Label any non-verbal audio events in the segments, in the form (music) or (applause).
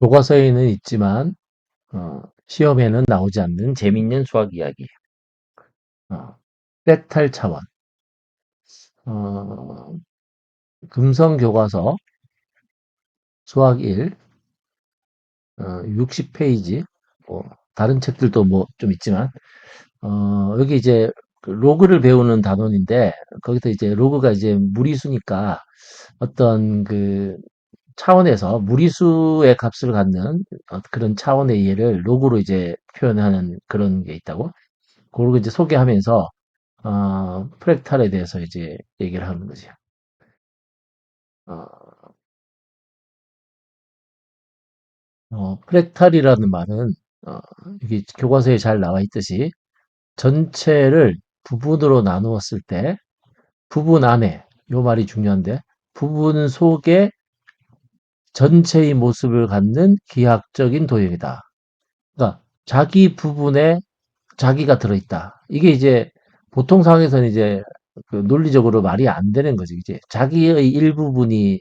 교과서에는 있지만 어, 시험에는 나오지 않는 재미있는 수학 이야기. 어, 떼탈 차원. 어, 금성 교과서 수학 1 어, 60페이지. 뭐 다른 책들도 뭐 좀 있지만 어, 여기 이제 그 로그를 배우는 단원인데 거기서 이제 로그가 이제 무리수니까 어떤 그 차원에서 무리수의 값을 갖는 어, 그런 차원의 이해를 로그로 이제 표현하는 그런 게 있다고. 그걸 이제 소개하면서 어, 프랙탈에 대해서 이제 얘기를 하는 거지. 어, 어, 프랙탈이라는 말은 어, 이게 교과서에 잘 나와 있듯이 전체를 부분으로 나누었을 때 부분 안에 요 말이 중요한데 부분 속에 전체의 모습을 갖는 기하학적인 도형이다. 그러니까 자기 부분에 자기가 들어있다. 이게 이제 보통 상황에서는 이제 그 논리적으로 말이 안 되는 거지. 이제 자기의 일부분이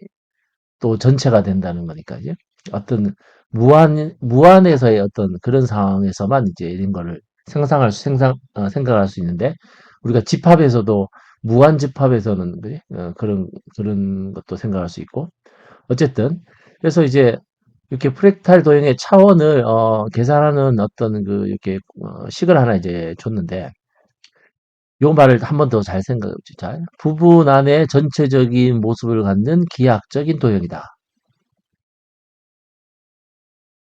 또 전체가 된다는 거니까 이제 어떤 무한 무한에서의 어떤 그런 상황에서만 이제 이런 거를 생상할 수 생상 어, 생각할 수 있는데 우리가 집합에서도 무한 집합에서는? 어, 그런 그런 것도 생각할 수 있고 어쨌든 그래서 이제 이렇게 프랙탈 도형의 차원을 어, 계산하는 어떤 그 이렇게 어, 식을 하나 이제 줬는데 요 말을 한 번 더 잘 생각해 보자. 부분 안에 전체적인 모습을 갖는 기하학적인 도형이다.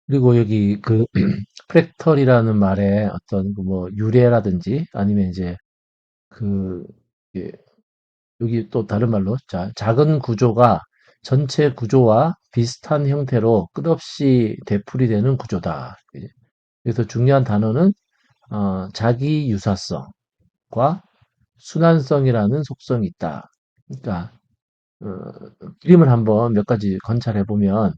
그리고 여기 그 (clears throat) 프랙털이라는 말에 어떤 그 뭐 유래라든지 아니면 이제 그 예, 여기 또 다른 말로 자, 작은 구조가 전체 구조와 비슷한 형태로 끝없이 되풀이되는 구조다. 그래서 중요한 단어는 어, 자기 유사성과 순환성이라는 속성이 있다. 그러니까 어, 그림을 한번 몇 가지 관찰해 보면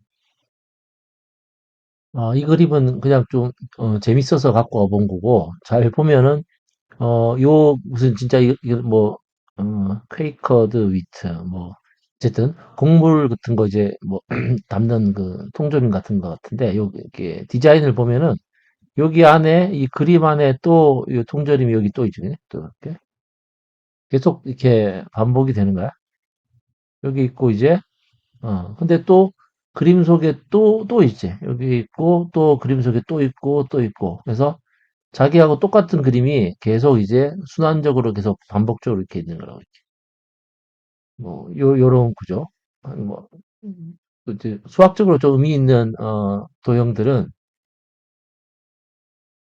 어, 이 그림은 그냥 좀 어, 재밌어서 갖고 와본 거고 잘 보면은 어, 요 무슨 진짜 이, 이 뭐 어, 퀘이커드 위트 뭐 어쨌든 곡물 같은 거 이제 뭐 (clears throat) 담는 그 통조림 같은 거 같은데 요 이렇게 디자인을 보면은 여기 안에 이 그림 안에 또 이 통조림이 여기 또 있죠. 또 이렇게 계속 이렇게 반복이 되는 거야. 여기 있고 이제 어 근데 또 그림 속에 또 또 있지. 여기 있고 또 그림 속에 또 있고 또 있고. 그래서 자기하고 똑같은 그림이 계속 이제 순환적으로 계속 반복적으로 이렇게 있는 거라고 있지. 뭐 요 요런 구조. 아니 뭐 음. 이제 수학적으로 좀 의미 있는 어 도형들은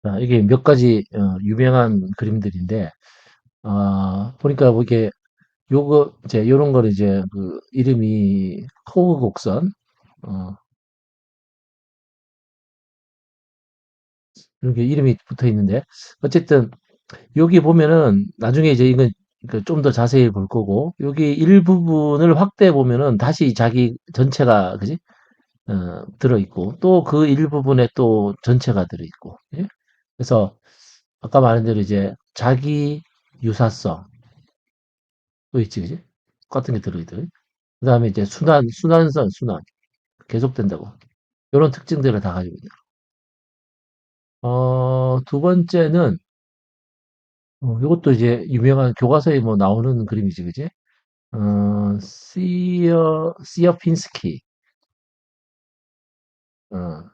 아, 이게 몇 가지 어, 유명한 그림들인데 아 보니까 뭐 이게 요거 이제 요런 거를 이제 그 이름이 코어 곡선 어 이렇게 이름이 붙어 있는데 어쨌든 여기 보면은 나중에 이제 이건 그 좀 더 자세히 볼 거고 여기 일부분을 확대해 보면은 다시 자기 전체가 그지? 어, 들어 있고 또 그 일부분에 또 전체가 들어 있고 예? 그래서 아까 말한 대로 이제 자기 유사성. 또 있지 그지? 똑같은 게 들어 있더그 다음에 이제 순환 순환선 순환. 계속된다고. 이런 특징들을 다 가지고 있다. 어, 두 번째는 어, 이것도 이제 유명한 교과서에 뭐 나오는 그림이지, 그지? 어, 시어, 시어핀스키, 어,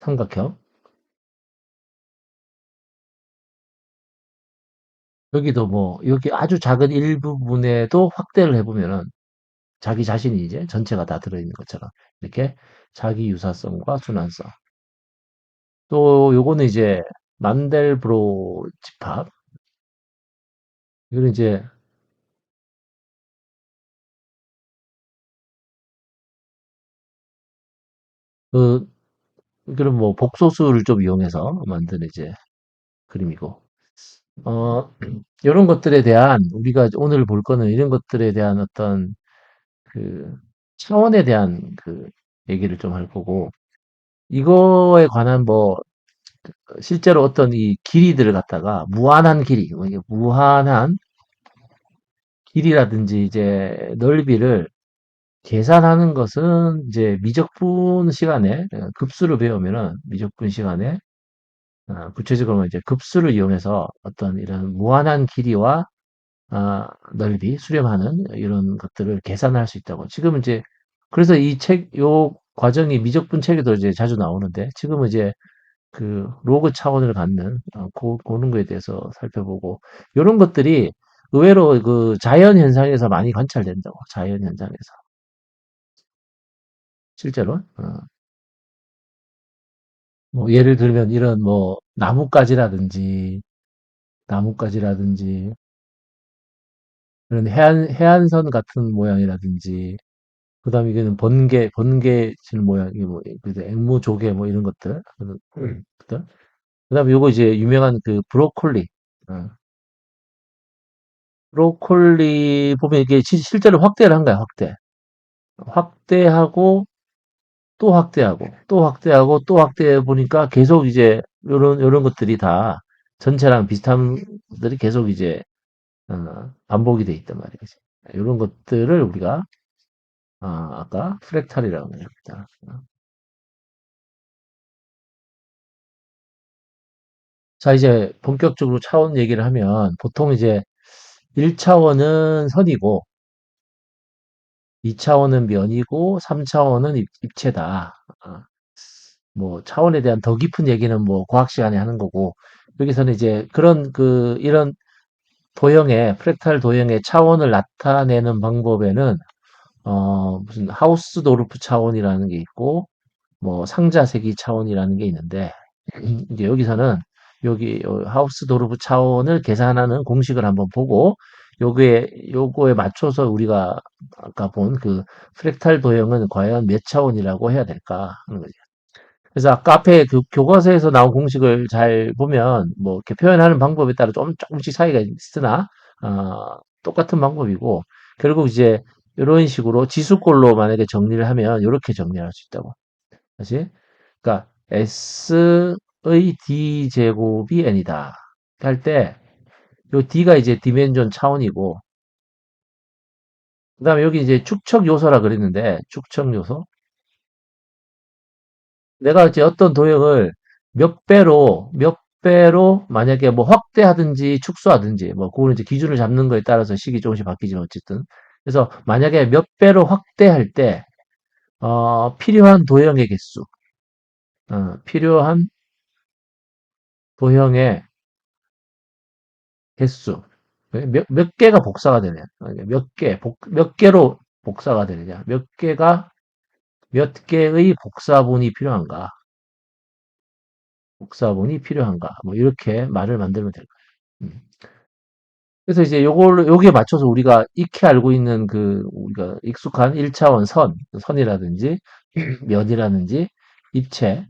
삼각형. 여기도 뭐, 여기 아주 작은 일부분에도 확대를 해 보면은 자기 자신이 이제 전체가 다 들어 있는 것처럼 이렇게 자기 유사성과 순환성. 또 요거는 이제 만델브로 집합. 이거는 이제 그, 그런 뭐 복소수를 좀 이용해서 만든 이제 그림이고. 어, (clears throat) 이런 것들에 대한 우리가 오늘 볼 거는 이런 것들에 대한 어떤 그 차원에 대한 그 얘기를 좀 할 거고 이거에 관한 뭐 실제로 어떤 이 길이들을 갖다가 무한한 길이 뭐 무한한 길이라든지 이제 넓이를 계산하는 것은 이제 미적분 시간에 어, 급수를 배우면은 미적분 시간에 어, 구체적으로 이제 급수를 이용해서 어떤 이런 무한한 길이와 아, 넓이 수렴하는 이런 것들을 계산할 수 있다고. 지금 이제 그래서 이 책, 요 과정이 미적분 책에도 이제 자주 나오는데 지금은 이제 그 로그 차원을 갖는 어, 고, 그런 거에 대해서 살펴보고 이런 것들이 의외로 그 자연 현상에서 많이 관찰된다고. 자연 현상에서 실제로 어, 뭐 예를 들면 이런 뭐 나뭇가지라든지 나뭇가지라든지 그런 해안 해안선 같은 모양이라든지 그 다음에 이게는 번개 번개 지는 모양이 뭐그 앵무 조개 뭐 이런 것들 음, 그다음. 그 다음에 요거 이제 유명한 그 브로콜리. 어, 브로콜리 보면 이게 시- 실제로 확대를 한 거야 확대. 확대하고 또 확대하고 또 확대하고 또 확대해 보니까 계속 이제 요런 요런 것들이 다 전체랑 비슷한 것들이 계속 이제 어, 반복이 돼 있단 말이지. 이런 것들을 우리가 아, 아까 프랙탈이라고 합니다. 자, 이제 본격적으로 차원 얘기를 하면 보통 이제 1차원은 선이고 2차원은 면이고 3차원은 입, 입체다. 아, 뭐 차원에 대한 더 깊은 얘기는 뭐 과학 시간에 하는 거고 여기서는 이제 그런 그 이런 도형의 프랙탈 도형의 차원을 나타내는 방법에는 어 무슨 하우스도르프 차원이라는 게 있고 뭐 상자세기 차원이라는 게 있는데 (clears throat) 이제 여기서는 여기 하우스도르프 차원을 계산하는 공식을 한번 보고 요게 요거에 맞춰서 우리가 아까 본 그 프랙탈 도형은 과연 몇 차원이라고 해야 될까 하는 거죠. 그래서 아까 앞에 그 교과서에서 나온 공식을 잘 보면 뭐 이렇게 표현하는 방법에 따라 좀 조금씩 차이가 있으나 어, 똑같은 방법이고 결국 이제 이런 식으로 지수꼴로 만약에 정리를 하면 이렇게 정리할 수 있다고. 다시 그러니까 S의 D 제곱이 N이다 할 때 요 D가 이제 디멘전 차원이고 그 다음에 여기 이제 축척 요소라 그랬는데 축척 요소 내가 이제 어떤 도형을 몇 배로, 몇 배로 만약에 뭐 확대하든지 축소하든지, 뭐, 그거는 이제 기준을 잡는 거에 따라서 식이 조금씩 바뀌지만 어쨌든. 그래서 만약에 몇 배로 확대할 때, 어, 필요한 도형의 개수, 어, 필요한 도형의 개수, 몇, 몇 개가 복사가 되냐, 몇 개, 복, 몇 개로 복사가 되느냐, 몇 개가, 몇 개의 복사본이 필요한가, 복사본이 필요한가, 뭐, 이렇게 말을 만들면 될 거예요. 음. 그래서 이제 요걸, 여기에 맞춰서 우리가 익히 알고 있는 그, 우리가 익숙한 1차원 선, 선이라든지, (clears throat) 면이라든지, 입체에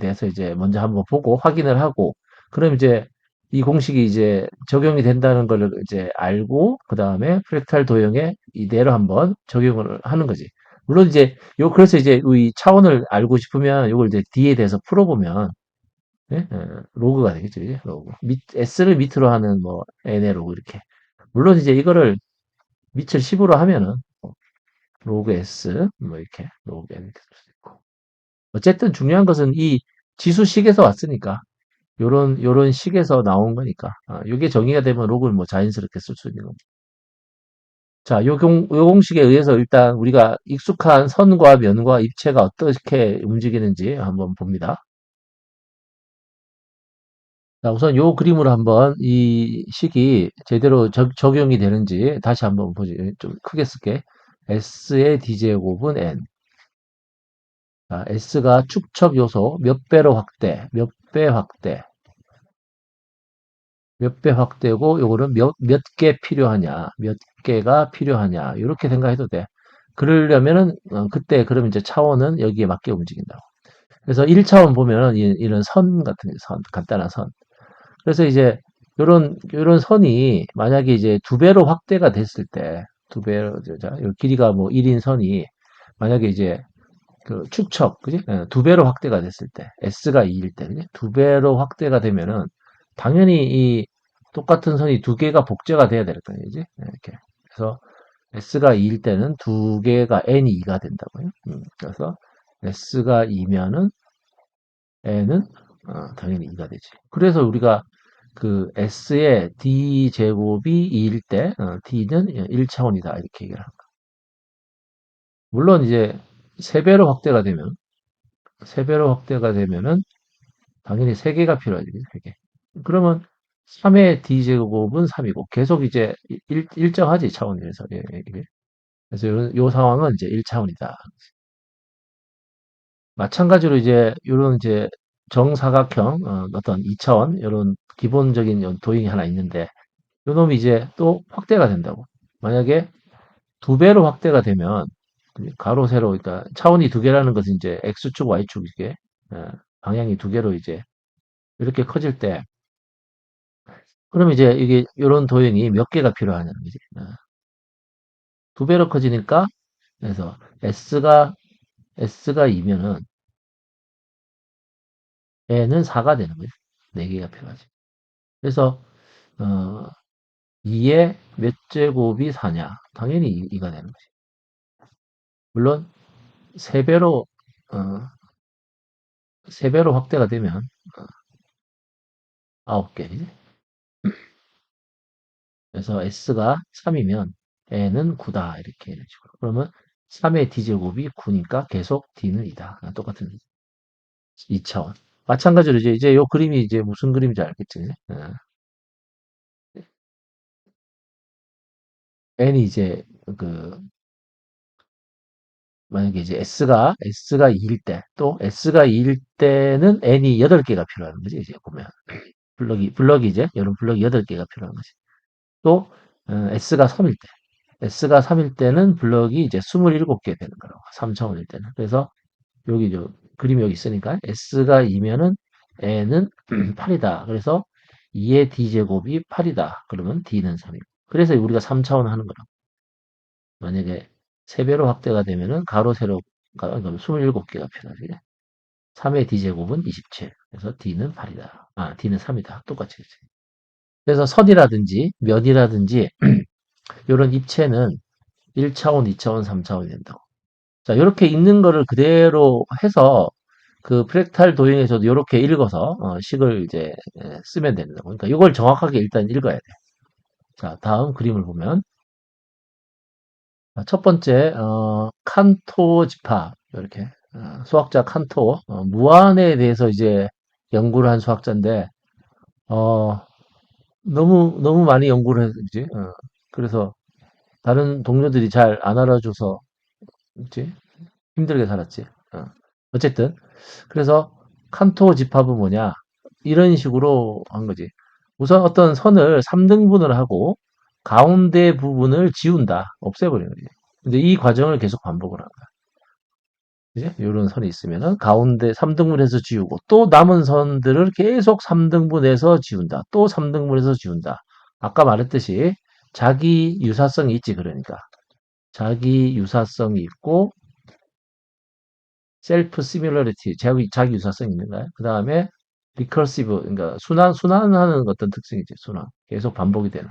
대해서 이제 먼저 한번 보고 확인을 하고, 그럼 이제 이 공식이 이제 적용이 된다는 걸 이제 알고, 그 다음에 프랙탈 도형에 이대로 한번 적용을 하는 거지. 물론 이제 요, 그래서 이제 이 차원을 알고 싶으면 요걸 이제 D에 대해서 풀어보면, 예? 어, 로그가 되겠죠, 이제 로그. 밑, S를 밑으로 하는 뭐 n의 로그 이렇게. 물론 이제 이거를 밑을 10으로 하면은 뭐 로그 S 뭐 이렇게 로그 n 이렇게 쓸 수 있고. 어쨌든 중요한 것은 이 지수식에서 왔으니까 요런 요런 식에서 나온 거니까 아, 이게 정의가 되면 로그를 뭐 자연스럽게 쓸 수 있는 겁니다. 자, 요, 공, 요 공식에 의해서 일단 우리가 익숙한 선과 면과 입체가 어떻게 움직이는지 한번 봅니다. 자, 우선 요 그림으로 한번 이 식이 제대로 적, 적용이 되는지 다시 한번 보지. 좀 크게 쓸게. S의 D제곱은 N. 자, S가 축척 요소 몇 배로 확대, 몇 배 확대, 몇 배 확대고 요거는 몇, 몇 개 필요하냐, 몇 개가 필요하냐, 이렇게 생각해도 돼. 그러려면은, 어, 그때 그러면 이제 차원은 여기에 맞게 움직인다고. 그래서 1차원 보면은 이, 이런 선 같은 선, 간단한 선. 그래서 이제 요런 요런 선이 만약에 이제 두 배로 확대가 됐을 때 두 배로 자, 요 길이가 뭐 1인 선이 만약에 이제 그 축척 그지? 예, 두 배로 확대가 됐을 때 s가 2일 때 그지? 두 배로 확대가 되면은 당연히 이 똑같은 선이 두 개가 복제가 돼야 될 거예요, 이제 예, 이렇게. 그래서 s가 2일 때는 두 개가 n이 2가 된다고요. 음, 그래서 s가 2면은 n은 어, 당연히 2가 되지. 그래서 우리가 그 s의 d 제곱이 2일 때 어, d는 1차원이다 이렇게 얘기를 합니다. 물론 이제 3배로 확대가 되면 3배로 확대가 되면은 당연히 3개가 필요하지. 3개. 그러면 3의 d제곱은 3이고 계속 이제 일, 일정하지 차원에서 예, 이게. 그래서 요, 요 상황은 이제 1차원이다. 마찬가지로 이제 요런 이제 정사각형 어, 어떤 2차원 이런 기본적인 도형이 하나 있는데 요 놈이 이제 또 확대가 된다고. 만약에 두 배로 확대가 되면 가로 세로 그러니까 차원이 두 개라는 것은 이제 x축 y축 이게 어, 방향이 두 개로 이제 이렇게 커질 때 그럼 이제 이게 이런 도형이 몇 개가 필요하냐는 거지. 어. 두 배로 커지니까 그래서 s가 s가 2면은 n은 4가 되는 거지. 4개가 필요하지. 그래서 어 2의 몇 제곱이 4냐? 당연히 2, 가 되는 거지. 물론 3배로 어 3배로 확대가 되면 어, 9개지. 그래서 s가 3이면 n은 9다 이렇게 이런 식으로. 그러면 3의 d제곱이 9니까 계속 d는 2다. 아, 똑같은 2차원. 마찬가지로 이제 이제 요 그림이 이제 무슨 그림인지 알겠지? 어. n이 이제 그 만약에 이제 s가 s가 2일 때 또 s가 2일 때는 n이 8개가 필요한 거지 이제 보면 블럭이 블럭이 이제 여러분 블럭이 8개가 필요한 거지. 또 어, s가 3일 때 s가 3일 때는 블럭이 이제 27개 되는 거라고. 3차원일 때는. 그래서 여기 저 그림이 여기 있으니까 s가 2면은 n은 8이다. 그래서 2의 d제곱이 8이다. 그러면 d는 3이고. 그래서 우리가 3차원 하는 거라고. 만약에 3배로 확대가 되면은 가로 세로가 그러니까 27개가 필요하지. 3의 d제곱은 27. 그래서 d는 8이다. 아, d는 3이다. 똑같이. 그래서 선이라든지 면이라든지 (clears throat) 이런 입체는 1차원, 2차원, 3차원이 된다고. 자, 이렇게 있는 거를 그대로 해서 그 프랙탈 도형에서도 이렇게 읽어서 어, 식을 이제 쓰면 된다고. 그러니까 이걸 정확하게 일단 읽어야 돼. 자, 다음 그림을 보면 첫 번째 어, 칸토 집합 이렇게 어, 수학자 칸토 어, 무한에 대해서 이제 연구를 한 수학자인데 어, 너무 너무 많이 연구를 했지. 어, 그래서 다른 동료들이 잘 안 알아줘서 그치? 힘들게 살았지. 어. 어쨌든 그래서 칸토 집합은 뭐냐 이런 식으로 한 거지. 우선 어떤 선을 3등분을 하고 가운데 부분을 지운다. 없애버리는 거지. 근데 이 과정을 계속 반복을. 그지? 이런 선이 있으면은 가운데 3등분해서 지우고 또 남은 선들을 계속 3등분해서 지운다. 또 3등분해서 지운다. 아까 말했듯이 자기 유사성이 있지 그러니까 자기 유사성이 있고 셀프 시뮬러리티 자기 자기 유사성이 있는가요? 그 다음에 리커시브 그러니까 순환 순환하는 어떤 특징이지 순환. 계속 반복이 되는.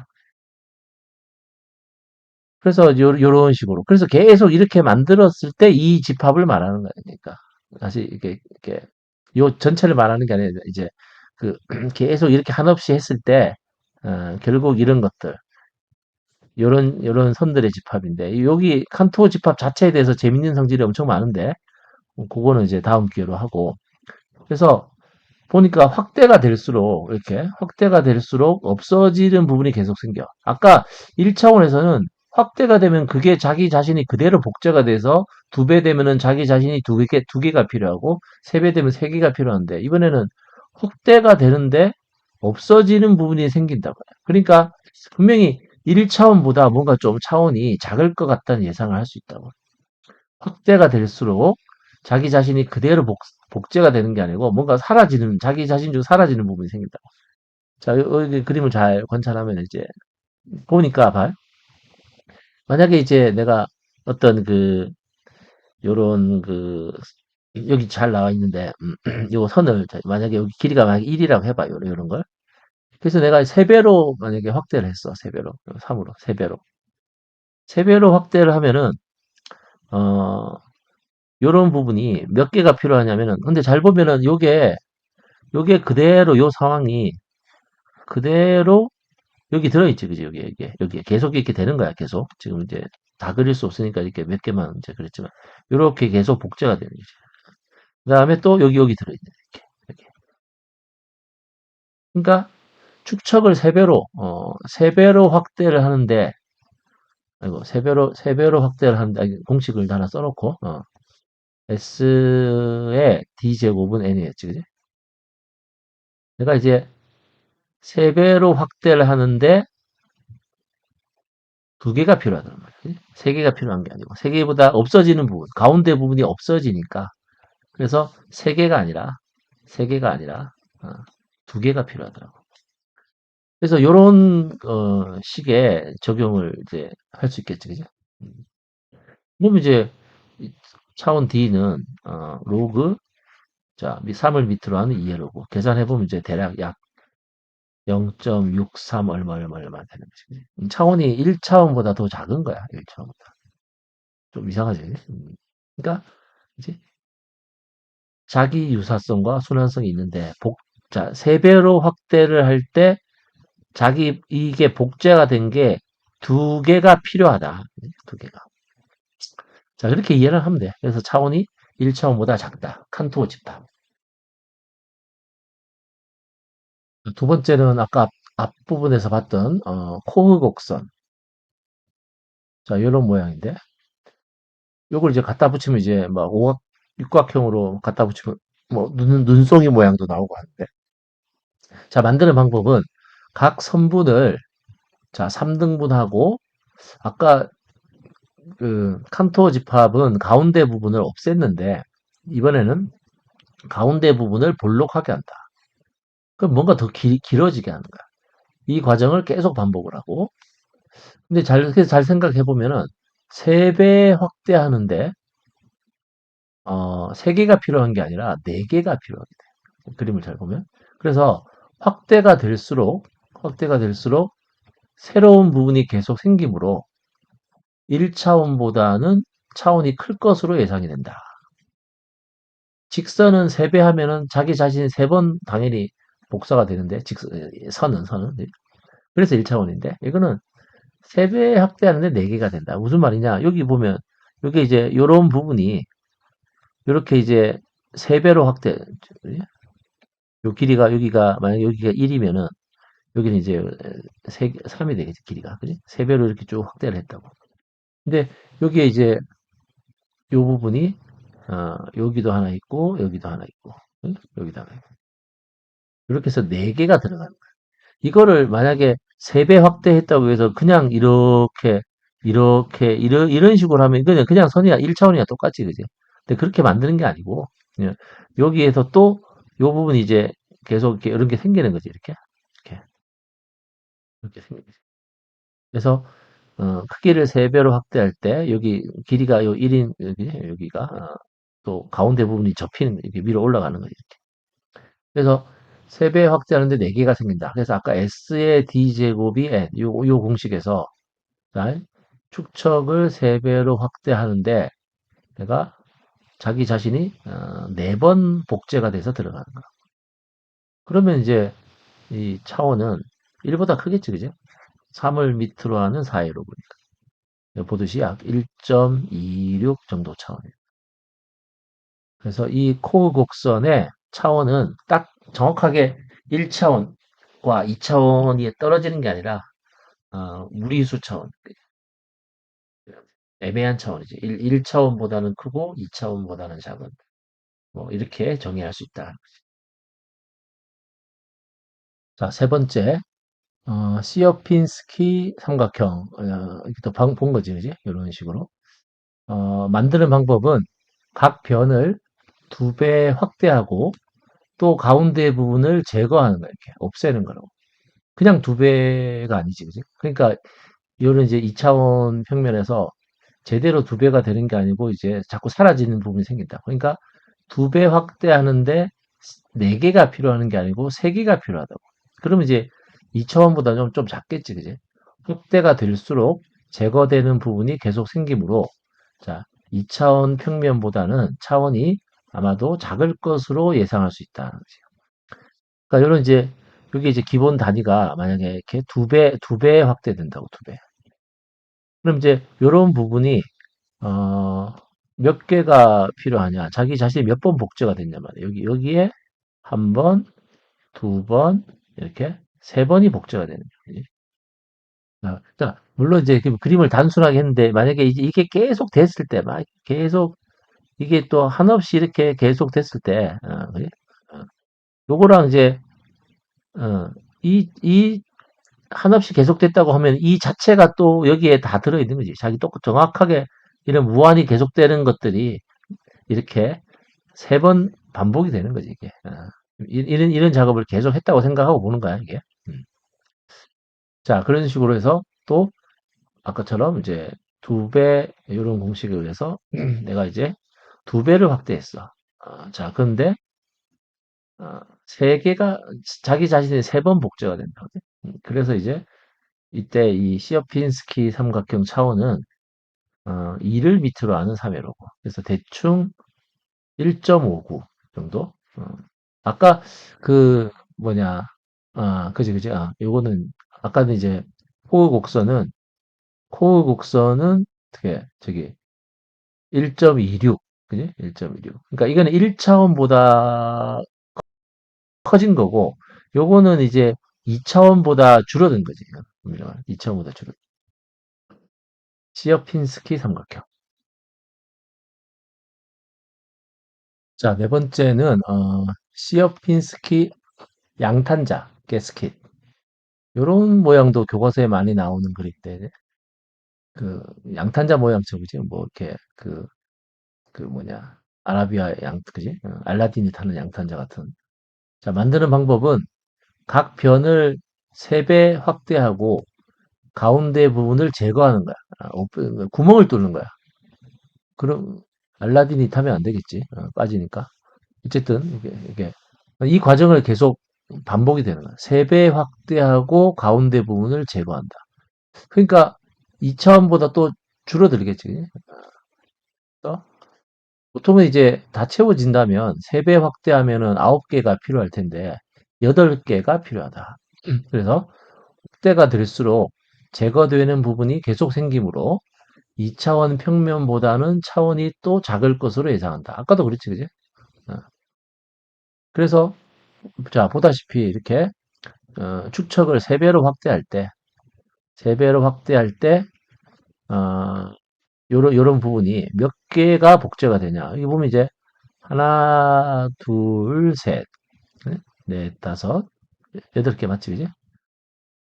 그래서 요, 요런 식으로. 그래서 계속 이렇게 만들었을 때 이 집합을 말하는 거니까. 다시 이렇게 이렇게 요 전체를 말하는 게 아니라 이제 그 (clears throat) 계속 이렇게 한없이 했을 때 어, 결국 이런 것들 요런 요런 선들의 집합인데 여기 칸토 집합 자체에 대해서 재밌는 성질이 엄청 많은데 그거는 이제 다음 기회로 하고 그래서 보니까 확대가 될수록 이렇게 확대가 될수록 없어지는 부분이 계속 생겨. 아까 1차원에서는 확대가 되면 그게 자기 자신이 그대로 복제가 돼서 두 배 되면은 자기 자신이 두 개, 두 개가 필요하고 세 배 되면 세 개가 필요한데 이번에는 확대가 되는데 없어지는 부분이 생긴다고요. 그러니까 분명히 1차원보다 뭔가 좀 차원이 작을 것 같다는 예상을 할 수 있다고. 확대가 될수록 자기 자신이 그대로 복, 복제가 되는 게 아니고 뭔가 사라지는 자기 자신 중 사라지는 부분이 생긴다고. 자 여기 그림을 잘 관찰하면 이제 보니까 봐. 만약에 이제 내가 어떤 그 요런 그 여기 잘 나와 있는데 음, (clears throat) 요 선을 만약에 여기 길이가 만약에 1이라고 해봐요. 요런 걸. 그래서 내가 3배로 만약에 확대를 했어. 3배로. 3으로. 3배로. 세배로 확대를 하면은 어 요런 부분이 몇 개가 필요하냐면은 근데 잘 보면은 요게 요게 그대로 요 상황이 그대로 여기 들어있지 그지 여기 여기 여기 계속 이렇게 되는 거야 계속 지금 이제 다 그릴 수 없으니까 이렇게 몇 개만 이제 그랬지만 이렇게 계속 복제가 되는 거지 그 다음에 또 여기 여기 들어있네 이렇게 이렇게 그러니까 축척을 세 배로 어, 세 배로 확대를 하는데 아이고 세 배로 세 배로 확대를 하는데 공식을 하나 써놓고 어, s의 d 제곱은 n이었지 그지? 내가 이제 세 배로 확대를 하는데 두 개가 필요하단 말이야. 세 개가 필요한 게 아니고 세 개보다 없어지는 부분, 가운데 부분이 없어지니까 그래서 세 개가 아니라 세 개가 아니라 어, 두 개가 필요하더라고. 그래서 이런 어, 식의 적용을 이제 할 수 있겠지, 그죠? 음. 그럼 이제 차원 D는 어, 로그 자 3을 밑으로 하는 2의 로그 계산해 보면 이제 대략 약 0.63 얼마 얼마 얼마 되는 거지. 음, 차원이 1차원보다 더 작은 거야. 1차원보다. 좀 이상하지. 음. 그러니까 이제 자기 유사성과 순환성이 있는데 복, 자, 세 배로 확대를 할 때 자기 이게 복제가 된 게 두 개가 필요하다. 두 개가. 자, 그렇게 이해를 하면 돼. 그래서 차원이 1차원보다 작다. 칸토 집합. 두 번째는 아까 앞, 부분에서 봤던 어, 코흐 곡선. 자, 이런 모양인데 요걸 이제 갖다 붙이면 이제 막 오각 육각형으로 갖다 붙이면 뭐 눈, 눈송이 모양도 나오고 하는데 자 만드는 방법은 각 선분을 자 3등분하고 아까 그 칸토 집합은 가운데 부분을 없앴는데 이번에는 가운데 부분을 볼록하게 한다. 그럼 뭔가 더 기, 길어지게 하는 거야. 이 과정을 계속 반복을 하고 근데 잘, 잘 생각해 보면은 3배 확대하는데 어, 3개가 필요한 게 아니라 4개가 필요하게 돼. 그림을 잘 보면. 그래서 확대가 될수록 확대가 될수록 새로운 부분이 계속 생기므로 1차원보다는 차원이 클 것으로 예상이 된다. 직선은 3배 하면은 자기 자신이 3번 당연히 복사가 되는데 직선 선은 선은 그래서 1차원인데 이거는 3배 확대하는데 4개가 된다. 무슨 말이냐? 여기 보면 여기 이제 이런 부분이 이렇게 이제 3배로 확대 요 길이가 여기가 만약 여기가 1이면은 여기는 이제 3, 3이 되겠지 길이가 그지? 3배로 이렇게 쭉 확대를 했다고. 근데 여기에 이제 요 부분이 어, 여기도 하나 있고 여기도 하나 있고 응? 여기도 하나 있고 이렇게 해서 4개가 들어가는 거야. 이거를 만약에 3배 확대했다고 해서 그냥 이렇게 이렇게 이런 이런 식으로 하면 그냥 그냥 선이야 1차원이야 똑같지 그지? 근데 그렇게 만드는 게 아니고 여기에서 또 요 부분이 이제 계속 이렇게 이런 게 생기는 거지 이렇게 이렇게 생기지. 그래서 어, 크기를 3배로 확대할 때 여기 길이가 요 1인 여기 여기가 어, 또 가운데 부분이 접히는 이렇게 위로 올라가는 거지 이렇게. 그래서 3배 확대하는데 4개가 생긴다. 그래서 아까 S의 D제곱이 N, 요, 요 공식에서, 자, 축척을 3배로 확대하는데, 내가 자기 자신이 어, 4번 복제가 돼서 들어가는 거야. 그러면 이제 이 차원은 1보다 크겠지, 그죠? 3을 밑으로 하는 4회로 보니까. 보듯이 약 1.26 정도 차원이에요. 그래서 이 코어 곡선의 차원은 딱 정확하게 1차원과 2차원이 떨어지는 게 아니라 어, 무리수 차원 애매한 차원이지 1, 차원보다는 크고 2차원보다는 작은 뭐 이렇게 정의할 수 있다. 자, 세 번째 어, 시어핀스키 삼각형 어, 이렇게 또 본 거지, 그지? 이런 식으로 어, 만드는 방법은 각 변을 두 배 확대하고 또 가운데 부분을 제거하는 거야. 이렇게 없애는 거라고. 그냥 두 배가 아니지, 그지? 그러니까 이거는 이제 2차원 평면에서 제대로 두 배가 되는 게 아니고 이제 자꾸 사라지는 부분이 생긴다. 그러니까 두 배 확대하는데 네 개가 필요한 게 아니고 세 개가 필요하다고. 그러면 이제 2차원보다 좀, 좀 작겠지, 그지? 확대가 될수록 제거되는 부분이 계속 생기므로 자, 2차원 평면보다는 차원이 아마도 작을 것으로 예상할 수 있다. 그러니까 이런 이제 여기 이제 기본 단위가 만약에 이렇게 두 배, 두 배 확대된다고 두 배. 그럼 이제 이런 부분이 어, 몇 개가 필요하냐? 자기 자신이 몇 번 복제가 됐냐 말이에요. 여기 여기에 한 번, 두 번, 이렇게 세 번이 복제가 되는 거지. 아, 자, 물론 이제 그 그림을 단순하게 했는데 만약에 이게 계속 됐을 때, 막 계속 이게 또 한없이 이렇게 계속 됐을 때, 어? 어, 요거랑 이제 어, 이, 이 한없이 계속 됐다고 하면 이 자체가 또 여기에 다 들어있는 거지. 자기 똑 정확하게 이런 무한히 계속되는 것들이 이렇게 세 번 반복이 되는 거지, 이게. 어. 이런, 이런 작업을 계속 했다고 생각하고 보는 거야, 이게. 음. 자, 그런 식으로 해서 또 아까처럼 이제 두 배, 이런 공식에 의해서 (clears throat) 내가 이제 두 배를 확대했어. 어, 자, 근데 어, 세 개가 자기 자신의 세번 복제가 된다. 음, 그래서 이제 이때 이 시어핀스키 삼각형 차원은 어, 2를 밑으로 하는 3회로고 그래서 대충 1.59 정도. 어, 아까 그 뭐냐, 아, 그지 그지. 아, 요거는 아까는 이제 코어 곡선은 코어 곡선은 어떻게 저기 1.26 그지? 1.26. 그러니까 이거는 1차원보다 커진 거고 요거는 이제 2차원보다 줄어든 거지. 2차원보다 줄어든. 시어핀스키 삼각형. 자, 네 번째는 어, 시어핀스키 양탄자 게스킷. 요런 모양도 교과서에 많이 나오는 그림인데 그 양탄자 모양처럼 그지? 뭐 이렇게 그그 뭐냐 아라비아 양 그지? 어, 알라딘이 타는 양탄자 같은. 자, 만드는 방법은 각 변을 3배 확대하고 가운데 부분을 제거하는 거야. 아, 구멍을 뚫는 거야. 그럼 알라딘이 타면 안 되겠지. 어, 빠지니까. 어쨌든 이게, 이게 이 과정을 계속 반복이 되는 거야. 3배 확대하고 가운데 부분을 제거한다. 그러니까 2차원보다 또 줄어들겠지. 또 보통은 이제 다 채워진다면 3배 확대하면은 9개가 필요할 텐데 8개가 필요하다. 그래서 확대가 될수록 제거되는 부분이 계속 생기므로 2차원 평면보다는 차원이 또 작을 것으로 예상한다. 아까도 그랬지, 그지? 어. 그래서, 자, 보다시피 이렇게, 어, 축척을 3배로 확대할 때, 3배로 확대할 때, 어, 요런, 요런 부분이 몇 개가 복제가 되냐. 이거 보면 이제, 하나, 둘, 셋, 넷, 다섯, 여덟 개 맞지, 그지?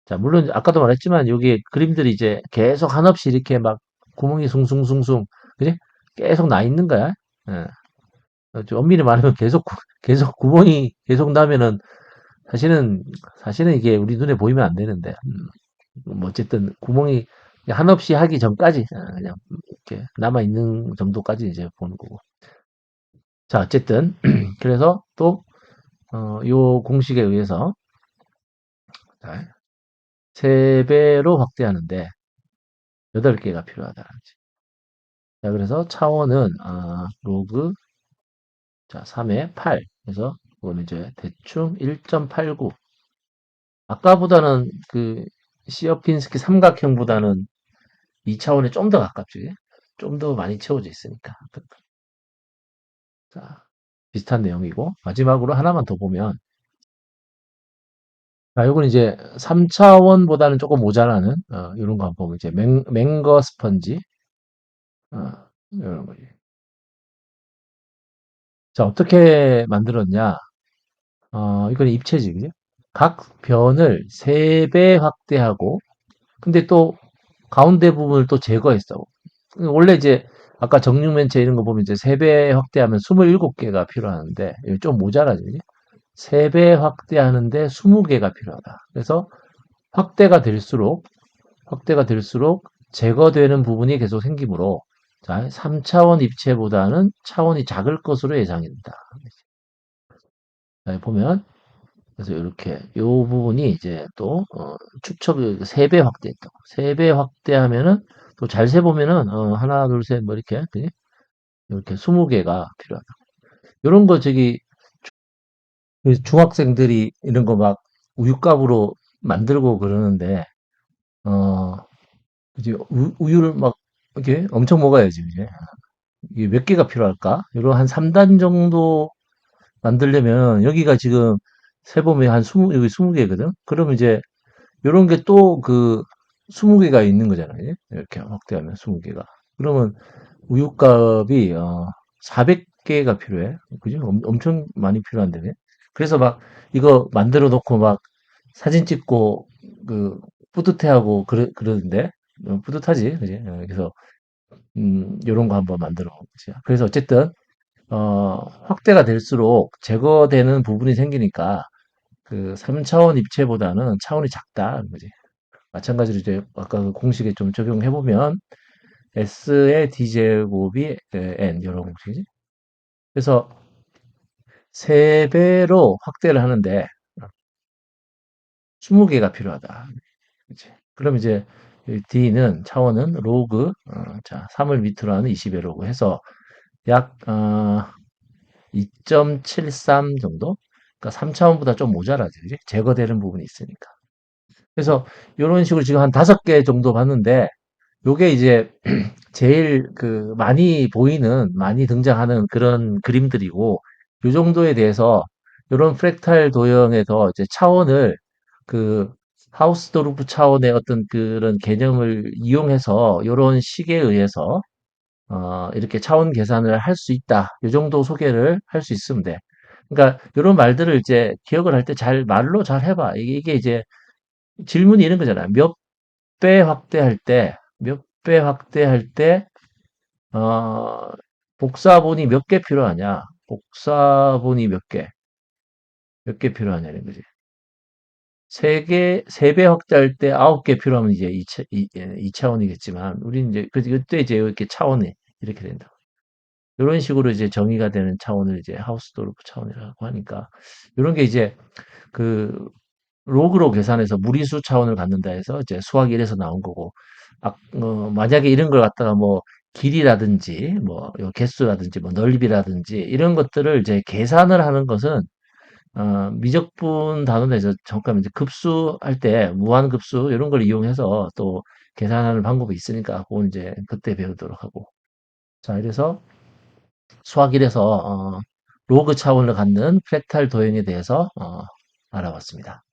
자, 물론 아까도 말했지만 여기 그림들이 이제 계속 한없이 이렇게 막 구멍이 숭숭숭숭, 그지? 계속 나 있는 거야. 예. 어, 좀 엄밀히 말하면 계속 계속 구멍이 계속 나면은 사실은 사실은 이게 우리 눈에 보이면 안 되는데 음, 뭐 어쨌든 구멍이 한없이 하기 전까지 아, 그냥 이렇게 남아 있는 정도까지 이제 보는 거고. 자, 어쨌든 (clears throat) 그래서 또 어, 요 공식에 의해서 자, 3배로 확대하는데 8개가 필요하다는 거지. 자, 그래서 차원은 아, 로그 자, 3의 8. 그래서 이거는 이제 대충 1.89. 아까보다는 그 시어핀스키 삼각형보다는 2차원에 좀 더 가깝지. 좀 더 많이 채워져 있으니까. 자, 비슷한 내용이고 마지막으로 하나만 더 보면 자, 요건 이제 3차원보다는 조금 모자라는 어, 이런 거 한번 보면 이제 맹, 맹거 스펀지 어, 이런 거지. 자, 어떻게 만들었냐? 어, 이건 입체지, 그죠? 각 변을 3배 확대하고, 근데 또 가운데 부분을 또 제거했어. 원래 이제 아까 정육면체 이런 거 보면 이제 3배 확대하면 27개가 필요하는데, 좀 모자라지, 그죠? 3배 확대하는데 20개가 필요하다. 그래서 확대가 될수록, 확대가 될수록 제거되는 부분이 계속 생기므로, 자, 3차원 입체보다는 차원이 작을 것으로 예상이 된다. 자, 보면, 그래서 이렇게 요 부분이 이제 또 어, 축척을 3배 확대했다고. 3배 확대하면은 또 잘 세 보면은 어, 하나 둘 셋 뭐 이렇게 그지? 이렇게 20개가 필요하다. 요런 거 저기 그 중학생들이 이런 거 막 우유값으로 만들고 그러는데 어 우, 우유를 막 이렇게 엄청 먹어야지 이제 이게 몇 개가 필요할까? 요런 한 3단 정도 만들려면 여기가 지금 세보면 한 20, 여기 20개거든? 그러면 이제 요런 게 또 그 20개가 있는 거잖아요. 이렇게 확대하면 20개가. 그러면 우유값이 어 400개가 필요해. 그죠? 엄, 엄청 많이 필요한데. 그래서 막 이거 만들어 놓고 막 사진 찍고 그 뿌듯해하고 그러, 그러는데 어, 뿌듯하지, 그지? 어, 그래서 음, 요런 거 한번 만들어 보자. 그래서 어쨌든 어, 확대가 될수록 제거되는 부분이 생기니까 그 3차원 입체보다는 차원이 작다는 거지. 마찬가지로 이제 아까 그 공식에 좀 적용해 보면 S의 D제곱이 N 이런 공식이지. 그래서 3배로 확대를 하는데 20개가 필요하다. 그치? 그럼 이제 D는 차원은 로그 어, 자 3을 밑으로 하는 20의 로그 해서 약 어, 2.73 정도? 그러니까 3차원보다 좀 모자라지, 그지? 제거되는 부분이 있으니까. 그래서 이런 식으로 지금 한 다섯 개 정도 봤는데, 요게 이제 (clears throat) 제일 그 많이 보이는, 많이 등장하는 그런 그림들이고, 요 정도에 대해서 이런 프랙탈 도형에서 이제 차원을 그 하우스도르프 차원의 어떤 그런 개념을 이용해서 이런 식에 의해서 어, 이렇게 차원 계산을 할 수 있다. 이 정도 소개를 할 수 있으면 돼. 그러니까 이런 말들을 이제 기억을 할 때 잘 말로 잘 해봐. 이게, 이게 이제 질문이 이런 거잖아. 몇 배 확대할 때, 몇 배 확대할 때, 어, 복사본이 몇 개 필요하냐? 복사본이 몇 개? 몇 개 필요하냐는 거지. 세 개, 세배 확대할 때 아홉 개 필요하면 이제 2차, 2, 차원이겠지만, 우리는 이제, 그, 그때 이제 이렇게 차원이 이렇게 된다. 이런 식으로 이제 정의가 되는 차원을 이제 하우스도르프 차원이라고 하니까 이런 게 이제 그 로그로 계산해서 무리수 차원을 갖는다 해서 이제 수학 1에서 나온 거고 아, 어, 만약에 이런 걸 갖다가 뭐 길이라든지 뭐 개수라든지 뭐 넓이라든지 이런 것들을 이제 계산을 하는 것은 어, 미적분 단원에서 잠깐 이제 급수할 때 무한급수 이런 걸 이용해서 또 계산하는 방법이 있으니까 그건 이제 그때 배우도록 하고 자 이래서 수학 1에서 어, 로그 차원을 갖는 프랙탈 도형에 대해서 어, 알아봤습니다.